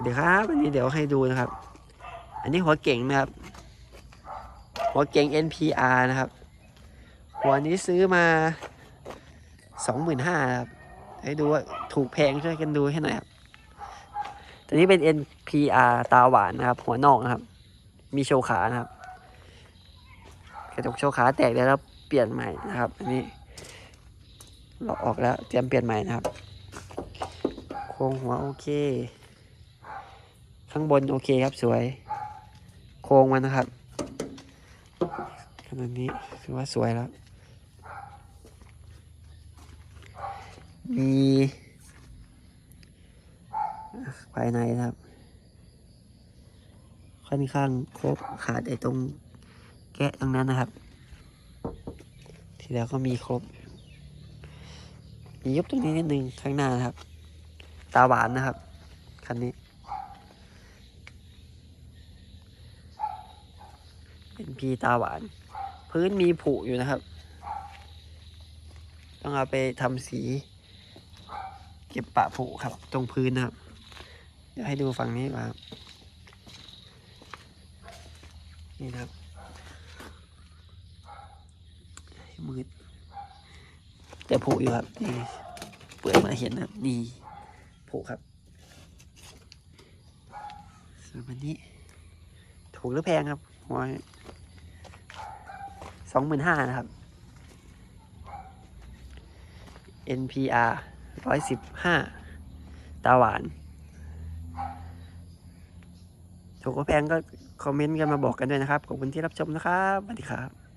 เดี๋ยวครับอันนี้เดี๋ยวให้ดูนะครับ อันนี้หัวเก่งนะครับ หัวเก่ง NPR นะครับ หัวนี้ซื้อมาสองหมื่นห้าครับให้ดูว่าถูกแพงช่วยกันดูให้หน่อยครับตัวนี้เป็น NPR ตาหวานนะครับ หัวนอกนะครับ มีโชว์ขานะครับ กระจกโชว์ขาแตกแล้วแล้วเปลี่ยนใหม่นะครับ อันนี้ เราออกแล้วเตรียมเปลี่ยนใหม่นะครับ โครงหัวโอเค ข้างบนโอเคครับสวย โครงมันนะครับขนาดนี้ถือว่าสวยแล้ว มีภายในครับ ค่อนข้างครบขาดไอ้ตรงแกะตรงนั้นนะครับ ทีแล้วก็มีครบ มียุบตรงนี้นิดนึงข้างหน้านะครับ ตาหวานนะครับ คันนี้ เป็นพีตาหวาน พื้นมีผุอยู่นะครับ ต้องเอาไปทำสี เก็บปะผุครับ ตรงพื้นนะครับเดี๋ยวให้ดูฝั่งนี้ก่อนครับนี่นะครับมืดแต่ผุอยู่ครับนี่เปิดมาเห็นนะนี่ผุครับส่วนวันนี้ถูกหรือแพงครับหัว สองหมื่นห้านะครับ NPR ร้อยสิบห้าตาหวานถูกก็แพงก็คอมเมนต์กันมาบอกกันด้วยนะครับ ขอบคุณที่รับชมนะครับ สวัสดีครับ